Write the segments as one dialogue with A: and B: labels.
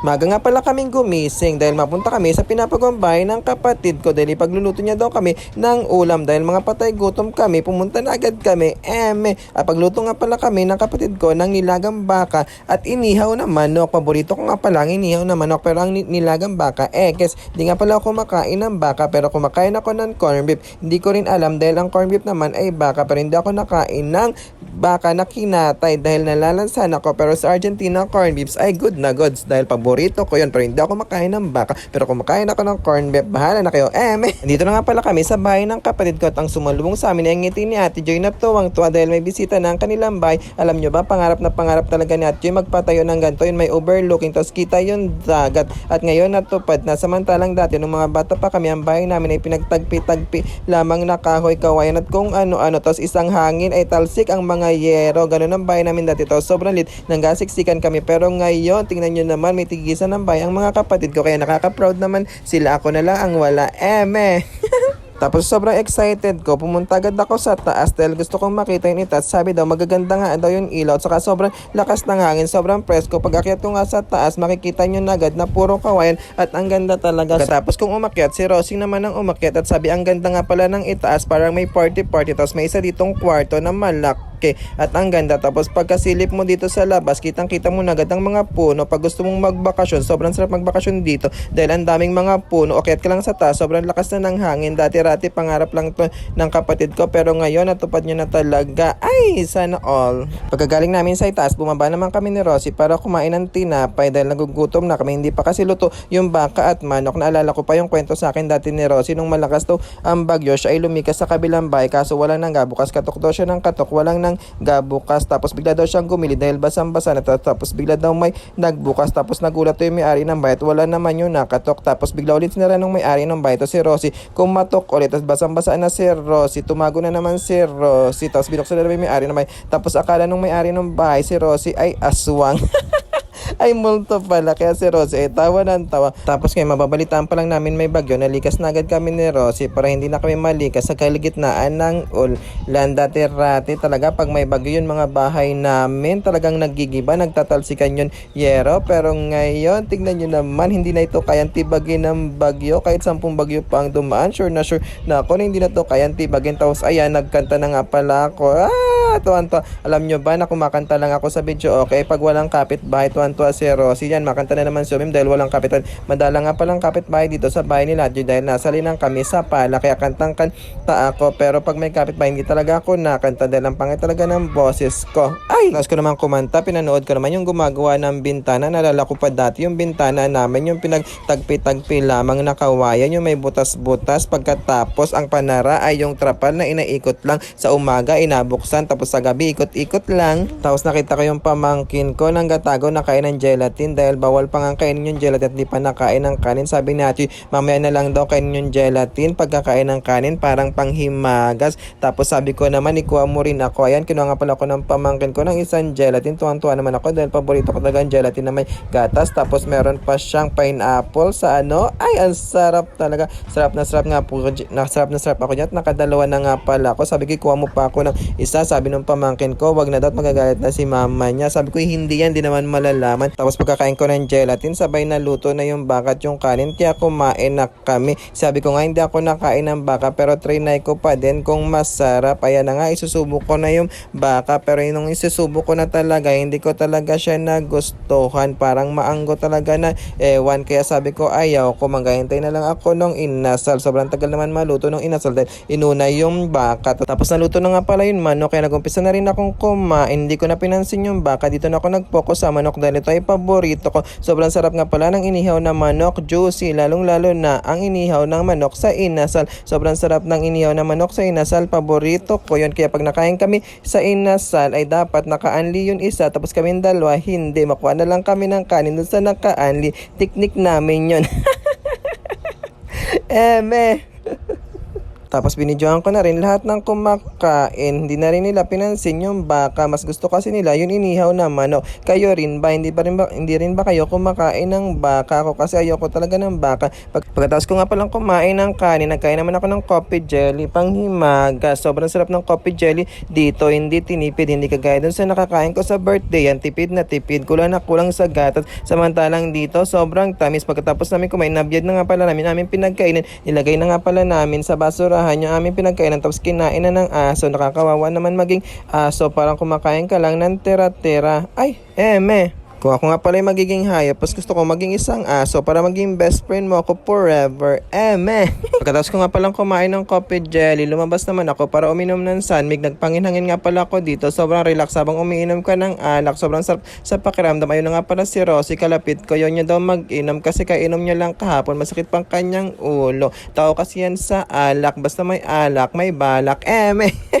A: Maga nga pala kaming gumising dahil mapunta kami sa pinapagambay ng kapatid ko. Dahil ipagluluto niya daw kami ng ulam. Dahil mga patay gutom kami pumunta na agad kami. Eme at pagluto nga pala kami ng kapatid ko ng nilagang baka. At inihaw na manok. Paborito ko nga pala ang inihaw na manok pero ang ni- nilagang baka eh kes di nga pala ako kumakain ng baka pero kumakain ako ng corn beef. Hindi ko rin alam dahil ang corn beef naman ay baka pero hindi ako nakain ng baka na kinatay dahil nalalansan ako pero sa Argentina corn beefs ay good na goods dahil paborito ko yun pero hindi ako makain ng baka. Pero kumakain ako ng corn beef bahala na kayo. Eh. Dito na nga pala kami sa bahay ng kapatid ko at ang sumalubong sa amin ay ang ngiti ni Ate Joy na tuwang tuwa dahil may bisita na ang kanilang bahay. Alam nyo ba pangarap na pangarap talaga ni Ate Joy magpatayo ng ganito. Yun may overlooking tapos kita yung dagat. At ngayon natupad na. Samantalang dati nung mga bata pa kami ang bahay namin ay pinagtagpi-tagpi lamang na kahoy kawayan at kung ano-ano. Tapos isang hangin ay talsik ang mga yero. Ganun ang bahay namin dati. Tapos sobrang lit. Nanggasiksikan kami. Pero ngayon tingnan nyo naman may tigisan ng bahay ang mga kapatid ko kaya nakaka-proud naman sila ako na lang ang wala eme Tapos sobrang excited ko, pumunta agad ako sa taas dahil gusto kong makita yung itaas. Sabi daw, magaganda nga daw yung ilaw. At saka sobrang lakas ng hangin, sobrang presko. Pag akyat ko nga sa taas, makikita nyo na agad na puro kawayan at ang ganda talaga. Tapos kung umakyat, si Rosie naman ang umakyat at sabi, ang ganda nga pala ng itaas, parang may party-party. Tapos may isa ditong kwarto na malaki at ang ganda. Tapos pagkasilip mo dito sa labas, kitang-kita mo na agad ang mga puno. Pag gusto mong magbakasyon, sobrang sarap magbakasyon dito dahil ang daming mga puno. Akyat ka lang sa taas, sobrang lakas na ng hangin. Dati-rati pangarap lang to ng kapatid ko pero ngayon natupad niya na talaga. Ay, sana all. Pagkagaling namin sa itaas, bumaba naman kami ni Rosie para kumain ng tinapay dahil nagugutom na kami. Hindi pa kasi luto yung baka at manok. Naalala ko pa yung kwento sa akin dati ni Rosie nung malakas daw ang bagyo. Siya ay lumikas sa kabilang bahay kaso walang nang gabukas. Katok daw siya ng katok. Walang nang gabukas. Tapos bigla daw siyang gumili dahil basang-basa na. Tapos bigla daw may nagbukas. Tapos nagulat daw yung may-ari ng bahay at wala naman yung nakatok. Tapos bigla ulit sinara ng may-ari ng bahay. Ito si Rosie. Kumatok ulit. Tapos basang-basa na si Rosie. Tumago na naman si Rosie. Tapos binuksan na may-ari ng bahay. Tapos akala nung may-ari ng bahay si Rosie ay aswang. ay multo pala. Kaya si Rosie ay tawa ng tawa. Tapos ngayon mababalitaan pa lang namin may bagyo. Nalikas na agad kami ni Rosie para hindi na kami malikas sa kaligitnaan ng ulan. Dati rati talaga pag may bagyo yun mga bahay namin talagang nagigiba nagtatalsikan yun yero. Pero ngayon tignan nyo naman hindi na ito kayang tibagin ng bagyo. Kahit sampung bagyo pa ang dumaan sure na sure na ako na hindi na to kayang tibagin. Tapos ayan nagkanta na nga pala ako. Ah tuwan-tuwa. Alam nyo ba na kumakanta lang ako sa video? Okay pag walang kapitbahay tuwan-tuwa si Rosie yan. Makanta na naman si Umim dahil walang kapitan. Madala nga palang kapitbahay dito sa bahay nila Joy dahil nasa linang kami sa pala. Kaya kantang kanta ako pero pag may kapitbahay hindi talaga ako nakanta dahil ang pangit talaga ng boses ko. Ay! Tapos ko naman kumanta pinanood ko naman yung gumagawa ng bintana. Nalala ko pa dati yung bintana namin yung pinagtagpi-tagpi lamang na kawayan yung may butas-butas. Pagkatapos ang panara ay yung trapal na inaikot lang. Sa umaga inabuksan tapos sa gabi ikot-ikot lang. Tapos nakita ko yung pamangkin ko nang gatago na kain ng gelatin dahil bawal pa nga kainin yung gelatin at di pa nakain ng kanin. Sabi ni ate mamaya na lang daw kainin yung gelatin. Pagkakain ng kanin parang panghimagas. Tapos sabi ko naman ikuha mo rin ako. Ayan kinuha nga pala ako ng pamangkin ko ng isang gelatin. Tuwang-tuwa naman ako dahil paborito ko talaga ang gelatin na may gatas. Tapos meron pa siyang pineapple sa ano? Ay ang sarap talaga. Sarap na sarap nga po na sarap na sarap ako dyan at nakadalawa na nga pala ako. Sabi ko mo pa ako ng isa. Sabi ng pamangkin ko wag na daw magagalit na si mama niya. Sabi ko hindi yan di naman malalaman. Tapos pagkakain ko ng gelatin sabay na luto na yung baka at yung kanin. Kaya kumain na kami. Sabi ko nga hindi ako nakain ng baka pero trinay ko pa din kung masarap. Ayan na nga isusubok ko na yung baka. Pero yung isusubok ko na talaga hindi ko talaga siya nagustuhan. Parang maanggo talaga na ewan. Kaya sabi ko ayaw ko maghahintay na lang ako nung inasal. Sobrang tagal naman maluto nung inasal dahil inuna yung baka. Tapos naluto na nga pala yung manok. Kaya nagumpisa na rin akong kumain hindi ko na pinansin yung baka. Dito na ako nag-focus sa manok dahil ito ay paborito ko. Sobrang sarap nga pala ng inihaw na manok juicy lalong lalo na ang inihaw ng manok sa inasal. Sobrang sarap ng inihaw na manok sa inasal paborito ko yun. Kaya pag nakain kami sa inasal ay dapat naka-anli yun isa tapos kami dalawa hindi. Makuha na lang kami ng kanin dun sa naka-anli. Teknik namin yun. Eme Tapos binidyohan ko na rin lahat ng kumakain. Hindi na rin nila pinansin yung baka. Mas gusto kasi nila yun inihaw na manok. Kayo rin ba? Hindi, ba rin ba, hindi rin ba kayo kumakain ng baka? Ako kasi ayoko talaga ng baka. Pag, pagkatapos ko nga palang kumain ng kanin, nagkain naman ako ng coffee jelly, panghimaga. Sobrang sarap ng coffee jelly dito. Hindi tinipid, hindi kagaya dun sa nakakain ko sa birthday. Yan, tipid na tipid. Kulang na kulang sa gatas. Samantalang dito, sobrang tamis. Pagkatapos namin kumain, nabiyad na nga pala namin, namin pinagkainan. Nilagay na nga pala namin sa basurahan yung aming pinagkainan. Tapos kinain na ng aso. Nakakawawa naman maging aso. Parang kumakain ka lang ng tera-tera. Ay, eme. Kung ako nga pala yung magiging hayop, mas gusto ko maging isang aso para maging best friend mo ako forever. Eme! Pagkatapos ko nga palang kumain ng coffee jelly, lumabas naman ako para uminom ng sunmig. Nagpangin-hangin nga pala ako dito. Sobrang relax habang umiinom ka ng alak. Sobrang sarap sa pakiramdam. Ayun na nga pala si Rosie, kalapit ko. Yun niya daw mag-inom kasi kainom niya lang kahapon. Masakit pang kanyang ulo. Tao kasi yan sa alak. Basta may alak, may balak. Eme!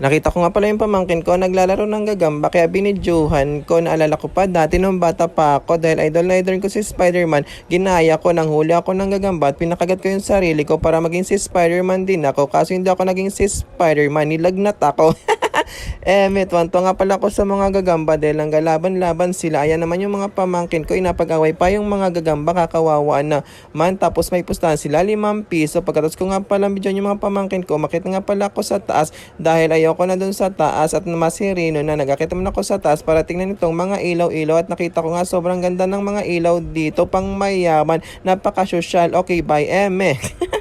A: Nakita ko nga pala yung pamangkin ko naglalaro ng gagamba kaya binidyohan ko. Naalala ko pa dati nung bata pa ako dahil idol na idol ko si Spider-Man ginaya ko nang huli ako ng gagamba at pinakagat ko yung sarili ko para maging si Spider-Man din ako. Kaso hindi ako naging si Spider-Man nilagnat ako eh, may tuwan nga pala ako sa mga gagamba dahil ang galaban-laban sila. Ayan naman yung mga pamangkin ko, inapag-away pa yung mga gagamba, kakawawa na man. Tapos may pustahan sila, limang piso. Pagkatapos ko nga pala bidyan yung mga pamangkin ko, makita nga pala ako sa taas dahil ayoko na dun sa taas at masirino na nagakita man ako sa taas para tingnan itong mga ilaw-ilaw at nakita ko nga sobrang ganda ng mga ilaw dito pang mayaman. Napaka-social. Okay, bye, eme.